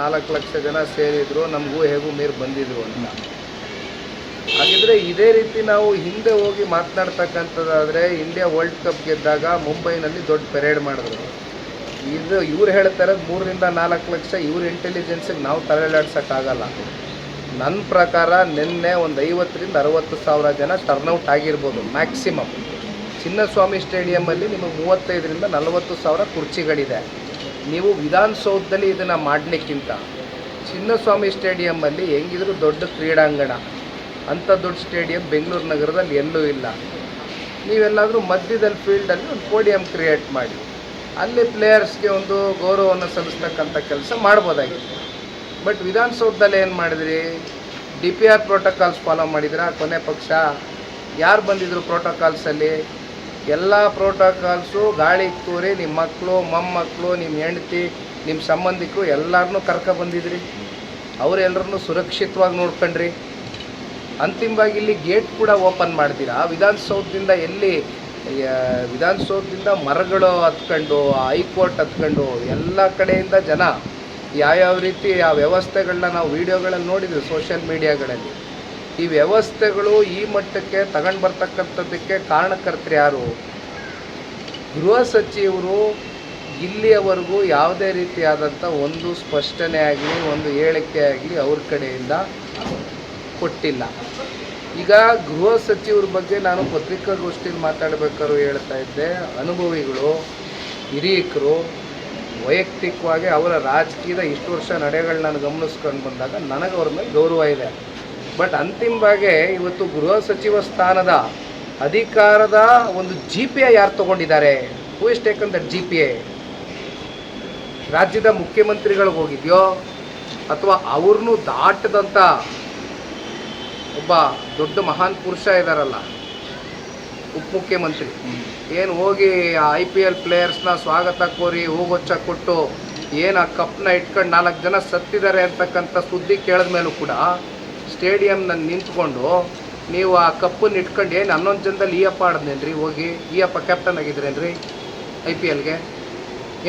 ನಾಲ್ಕು ಲಕ್ಷ ಜನ ಸೇರಿದ್ರು, ನಮಗೂ ಹೇಗೂ ಮೇರ್ ಬಂದಿದ್ರು ಅಂತ. ಹಾಗಿದ್ರೆ ಇದೇ ರೀತಿ ನಾವು ಹಿಂದೆ ಹೋಗಿ ಮಾತನಾಡ್ತಕ್ಕಂಥದ್ದಾದರೆ ಇಂಡಿಯಾ ವರ್ಲ್ಡ್ ಕಪ್ ಗೆದ್ದಾಗ ಮುಂಬೈನಲ್ಲಿ ದೊಡ್ಡ ಪೆರೇಡ್ ಮಾಡಿದ್ರು. ಇದು ಇವ್ರು ಹೇಳ್ತಾರೆ, ಮೂರರಿಂದ ನಾಲ್ಕು ಲಕ್ಷ ಇವ್ರ ಇಂಟೆಲಿಜೆನ್ಸಿಗೆ ನಾವು ತಲೆಲಾಡ್ಸೋಕ್ಕಾಗಲ್ಲ. ನನ್ನ ಪ್ರಕಾರ ನಿನ್ನೆ ಒಂದು ಐವತ್ತರಿಂದ ಅರವತ್ತು ಸಾವಿರ ಜನ ಟರ್ನೌಟ್ ಆಗಿರ್ಬೋದು ಮ್ಯಾಕ್ಸಿಮಮ್ ಚಿನ್ನಸ್ವಾಮಿ ಸ್ಟೇಡಿಯಮಲ್ಲಿ ನಿಮಗೆ ಮೂವತ್ತೈದರಿಂದ ನಲವತ್ತು ಸಾವಿರ ಕುರ್ಚಿಗಳಿದೆ. ನೀವು ವಿಧಾನಸೌಧದಲ್ಲಿ ಇದನ್ನು ಮಾಡಲಿಕ್ಕಿಂತ ಚಿನ್ನಸ್ವಾಮಿ ಸ್ಟೇಡಿಯಮ್ಮಲ್ಲಿ ಹೆಂಗಿದ್ರು ದೊಡ್ಡ ಕ್ರೀಡಾಂಗಣ. ಅಂಥ ದೊಡ್ಡ ಸ್ಟೇಡಿಯಂ ಬೆಂಗಳೂರು ನಗರದಲ್ಲಿ ಎಲ್ಲೂ ಇಲ್ಲ. ನೀವೆಲ್ಲಾದರೂ ಮಧ್ಯದಲ್ಲಿ ಫೀಲ್ಡಲ್ಲಿ ಒಂದು ಪೋಡಿಯಂ ಕ್ರಿಯೇಟ್ ಮಾಡಿ. ಅಲ್ಲಿ ಪ್ಲೇಯರ್ಸ್ಗೆ ಒಂದು ಗೌರವವನ್ನು ಸಲ್ಲಿಸ್ತಕ್ಕಂಥ ಕೆಲಸ ಮಾಡ್ಬೋದಾಗಿತ್ತು. ಬಟ್ ವಿಧಾನಸೌಧದಲ್ಲಿ ಏನು ಮಾಡಿದ್ರಿ? D P R protocols follow ಮಾಡಿದ್ರ? ಕೊನೆ ಪಕ್ಷ? ಯಾರು ಬಂದಿದ್ರು ಪ್ರೋಟೋಕಾಲ್ಸಲ್ಲಿ ಎಲ್ಲ ಪ್ರೋಟೋಕಾಲ್ಸು, ಗಾಳಿ ತೂರಿ ನಿಮ್ಮ ಮಕ್ಕಳು ಮೊಮ್ಮಕ್ಕಳು ನಿಮ್ಮ ಹೆಂಡತಿ ನಿಮ್ಮ ಸಂಬಂಧಿಕರು ಎಲ್ಲರನ್ನೂ ಕರ್ಕೊ ಬಂದಿದ್ರಿ. ಅವರೆಲ್ಲರನ್ನೂ ಸುರಕ್ಷಿತವಾಗಿ ನೋಡ್ಕೊಂಡ್ರಿ. ಅಂತಿಮವಾಗಿ ಇಲ್ಲಿ ಗೇಟ್ ಕೂಡ ಓಪನ್ ಮಾಡ್ತೀರಾ? ವಿಧಾನಸೌಧದಿಂದ ಎಲ್ಲಿ ವಿಧಾನಸೌಧದಿಂದ ಮರಗಳು ಹತ್ಕೊಂಡು, ಹೈಕೋರ್ಟ್ ಹತ್ಕೊಂಡು, ಎಲ್ಲ ಕಡೆಯಿಂದ ಜನ, ಯಾವ್ಯಾವ ರೀತಿ ಆ ವ್ಯವಸ್ಥೆಗಳನ್ನ ನಾವು ವೀಡಿಯೋಗಳಲ್ಲಿ ನೋಡಿದ್ವಿ ಸೋಷಿಯಲ್ ಮೀಡಿಯಾಗಳಲ್ಲಿ. ಈ ವ್ಯವಸ್ಥೆಗಳು ಈ ಮಟ್ಟಕ್ಕೆ ತಗೊಂಡು ಬರ್ತಕ್ಕಂಥದ್ದಕ್ಕೆ ಕಾರಣಕರ್ತರು ಯಾರು? ಗೃಹ ಸಚಿವರು ಇಲ್ಲಿಯವರೆಗೂ ಯಾವುದೇ ರೀತಿಯಾದಂಥ ಒಂದು ಸ್ಪಷ್ಟನೆ ಆಗಲಿ, ಒಂದು ಹೇಳಿಕೆ ಆಗಲಿ ಅವ್ರ ಕಡೆಯಿಂದ ಕೊಟ್ಟಿಲ್ಲ. ಈಗ ಗೃಹ ಸಚಿವರ ಬಗ್ಗೆ ನಾನು ಪತ್ರಿಕಾಗೋಷ್ಠಿಯಲ್ಲಿ ಮಾತಾಡಬೇಕಾದ್ರು ಹೇಳ್ತಾ ಇದ್ದೆ. ಅನುಭವಿಗಳು, ಹಿರಿಯಕರು, ವೈಯಕ್ತಿಕವಾಗಿ ಅವರ ರಾಜಕೀಯದ ಇಷ್ಟು ವರ್ಷ ನಡೆಗಳನ್ನ ನಾನು ಗಮನಿಸ್ಕೊಂಡು ಬಂದಾಗ ನನಗೆ ಅವ್ರ ಮೇಲೆ ಗೌರವ ಇದೆ. ಬಟ್ ಅಂತಿಮವಾಗಿ ಇವತ್ತು ಗೃಹ ಸಚಿವ ಸ್ಥಾನದ ಅಧಿಕಾರದ ಒಂದು ಜಿ ಪಿ ಎ ಯಾರು ತಗೊಂಡಿದ್ದಾರೆ? Who is taken that G P A ರಾಜ್ಯದ ಮುಖ್ಯಮಂತ್ರಿಗಳಿಗೆ ಹೋಗಿದೆಯೋ? ಅಥವಾ ಅವ್ರನ್ನೂ ದಾಟದಂಥ ಒಬ್ಬ ದೊಡ್ಡ ಮಹಾನ್ ಪುರುಷ ಇದ್ದಾರಲ್ಲ ಉಪಮುಖ್ಯಮಂತ್ರಿ ಏನು ಹೋಗಿ ಐ ಪಿ ಎಲ್ ಪ್ಲೇಯರ್ಸ್ನ ಸ್ವಾಗತ ಕೋರಿ ಹೂಗೊಚ್ಚ ಕೊಟ್ಟು ಏನು ಆ ಕಪ್ನ ಇಟ್ಕೊಂಡು ನಾಲ್ಕು ಜನ ಸತ್ತಿದ್ದಾರೆ ಅಂತಕ್ಕಂಥ ಸುದ್ದಿ ಕೇಳಿದ ಮೇಲೂ ಕೂಡ ಸ್ಟೇಡಿಯಂನಲ್ಲಿ ನಿಂತ್ಕೊಂಡು ನೀವು ಆ ಕಪ್ಪನ್ನು ಇಟ್ಕೊಂಡು, ಏನು ಹನ್ನೊಂದು ಜನದಲ್ಲಿ ಈ ಅಪ್ಪ ಆಡಿದ್ನೇನ್ರಿ? ಹೋಗಿ ಈ ಅಪ್ಪ ಕ್ಯಾಪ್ಟನ್ ಆಗಿದ್ರೇನ್ರಿ ಐ ಪಿ ಎಲ್ಗೆ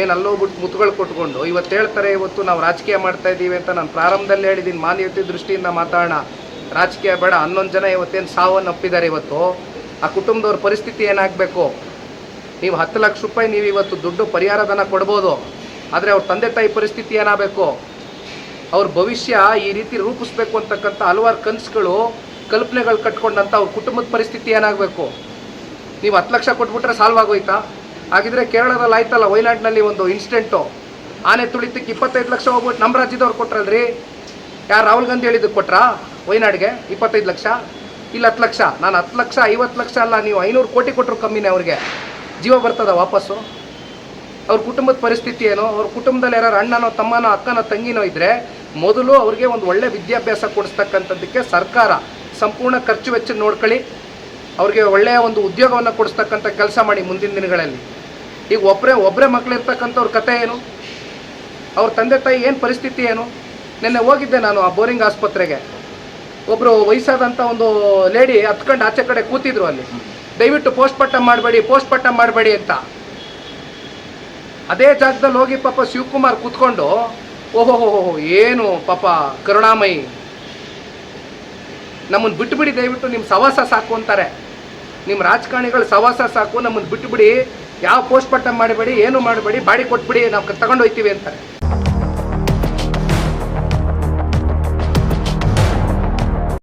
ಏನು ಅಲ್ಲೋಗ್ಬಿಟ್ಟು ಮುತ್ತುಗಳು ಕೊಟ್ಕೊಂಡು, ಇವತ್ತು ಹೇಳ್ತಾರೆ, ಇವತ್ತು ನಾವು ರಾಜಕೀಯ ಮಾಡ್ತಾ ಇದ್ದೀವಿ ಅಂತ ನಾನು ಪ್ರಾರಂಭದಲ್ಲಿ ಹೇಳಿದ್ದೀನಿ ಮಾನ್ಯತೆ ದೃಷ್ಟಿಯಿಂದ ಮಾತಾಡೋಣ. ರಾಜಕೀಯ ಬೇಡ, ಹನ್ನೊಂದು ಜನ ಇವತ್ತೇನು ಸಾವನ್ನು ಅಪ್ಪಿದ್ದಾರೆ ಇವತ್ತು? ಆ ಕುಟುಂಬದವ್ರ ಪರಿಸ್ಥಿತಿ ಏನಾಗಬೇಕು? ನೀವು ಹತ್ತು ಲಕ್ಷ ರೂಪಾಯಿ ನೀವು ಇವತ್ತು ದುಡ್ಡು ಪರಿಹಾರ ಧನ ಕೊಡ್ಬೋದು. ಆದರೆ ಅವ್ರ ತಂದೆ ತಾಯಿ ಪರಿಸ್ಥಿತಿ ಏನಾಗಬೇಕು? ಅವ್ರ ಭವಿಷ್ಯ ಈ ರೀತಿ ರೂಪಿಸ್ಬೇಕು ಅಂತಕ್ಕಂಥ ಹಲವಾರು ಕನಸುಗಳು, ಕಲ್ಪನೆಗಳು ಕಟ್ಕೊಂಡಂಥ ಅವ್ರ ಕುಟುಂಬದ ಪರಿಸ್ಥಿತಿ ಏನಾಗಬೇಕು? ನೀವು ಹತ್ತು ಲಕ್ಷ ಕೊಟ್ಬಿಟ್ರೆ ಸಾಲ್ವ್ ಆಗೋಯ್ತಾ? ಹಾಗಿದ್ರೆ ಕೇರಳದಲ್ಲಿ ಆಯ್ತಲ್ಲ, ವೈನಾಡ್ನಲ್ಲಿ ಒಂದು ಇನ್ಸಿಡೆಂಟು ಆನೆ ತುಳಿತಕ್ಕೆ ಇಪ್ಪತ್ತೈದು ಲಕ್ಷ ಹೋಗ್ಬಿಟ್ಟು ನಮ್ಮ ರಾಜ್ಯದವ್ರು ಕೊಟ್ರಲ್ರಿ? ಯಾರು ರಾಹುಲ್ ಗಾಂಧಿ ಹೇಳಿದ್ದಕ್ಕೆ ಕೊಟ್ರಾ? ವಯನಾಡ್ಗೆ ಇಪ್ಪತ್ತೈದು ಲಕ್ಷ? ಇಲ್ಲ ಹತ್ತು ಲಕ್ಷ? ನಾನು ಹತ್ತು ಲಕ್ಷ, ಐವತ್ತು ಲಕ್ಷ ಅಲ್ಲ, ನೀವು ಐನೂರು ಕೋಟಿ ಕೊಟ್ಟರು ಕಮ್ಮಿನೇ ಅವ್ರಿಗೆ. ಜೀವ ಬರ್ತದ ವಾಪಸ್ಸು? ಅವ್ರ ಕುಟುಂಬದ ಪರಿಸ್ಥಿತಿ ಏನು? ಅವ್ರ ಕುಟುಂಬದಲ್ಲಿ ಯಾರು ಅಣ್ಣನೋ, ತಮ್ಮನೋ, ಅಕ್ಕನೋ, ತಂಗಿನೋ ಇದ್ದರೆ ಮೊದಲು ಅವ್ರಿಗೆ ಒಂದು ಒಳ್ಳೆ ವಿದ್ಯಾಭ್ಯಾಸ ಕೊಡಿಸ್ತಕ್ಕಂಥದ್ದಕ್ಕೆ ಸರ್ಕಾರ ಸಂಪೂರ್ಣ ಖರ್ಚು ವೆಚ್ಚ ನೋಡ್ಕೊಳ್ಳಿ. ಅವ್ರಿಗೆ ಒಳ್ಳೆಯ ಒಂದು ಉದ್ಯೋಗವನ್ನು ಕೊಡಿಸ್ತಕ್ಕಂಥ ಕೆಲಸ ಮಾಡಿ ಮುಂದಿನ ದಿನಗಳಲ್ಲಿ. ಈಗ ಒಬ್ಬರೇ ಒಬ್ಬರೇ ಮಕ್ಕಳಿರ್ತಕ್ಕಂಥವ್ರ ಕತೆ ಏನು? ಅವ್ರ ತಂದೆ ತಾಯಿ ಏನು ಪರಿಸ್ಥಿತಿ ಏನು? ನಿನ್ನೆ ಹೋಗಿದ್ದೆ ನಾನು ಆ ಬೋರಿಂಗ್ ಆಸ್ಪತ್ರೆಗೆ. ಒಬ್ಬರು ವಯಸ್ಸಾದಂಥ ಒಂದು ಲೇಡಿ ಹತ್ಕೊಂಡು ಆಚೆ ಕಡೆ ಕೂತಿದ್ರು ಅಲ್ಲಿ. ದಯವಿಟ್ಟು ಪೋಸ್ಟ್ ಪಟ್ಟ ಮಾಡಬೇಡಿ ಪೋಸ್ಟ್ ಪಟ್ಟ ಮಾಡಬೇಡಿ ಅಂತ. ಅದೇ ಜಾಗದಲ್ಲಿ ಹೋಗಿ ಪಾಪ ಶಿವಕುಮಾರ್ ಕೂತ್ಕೊಂಡು ಓಹೋ ಏನು ಪಾಪ ಕರುಣಾಮಯಿ? ನಮ್ಮನ್ನು ಬಿಟ್ಟುಬಿಡಿ, ದಯವಿಟ್ಟು ನಿಮ್ಮ ಸವಾಸ ಸಾಕು ಅಂತಾರೆ. ನಿಮ್ಮ ರಾಜಕಾರಣಿಗಳು ಸವಾಸ ಸಾಕು, ನಮ್ಮನ್ನು ಬಿಟ್ಟುಬಿಡಿ. ಯಾವ ಪೋಸ್ಟ್ ಮಾಡಬೇಡಿ, ಏನು ಮಾಡಬೇಡಿ, ಬಾಡಿ ಕೊಟ್ಬಿಡಿ, ನಾವು ತಗೊಂಡು ಹೋಗ್ತೀವಿ ಅಂತಾರೆ.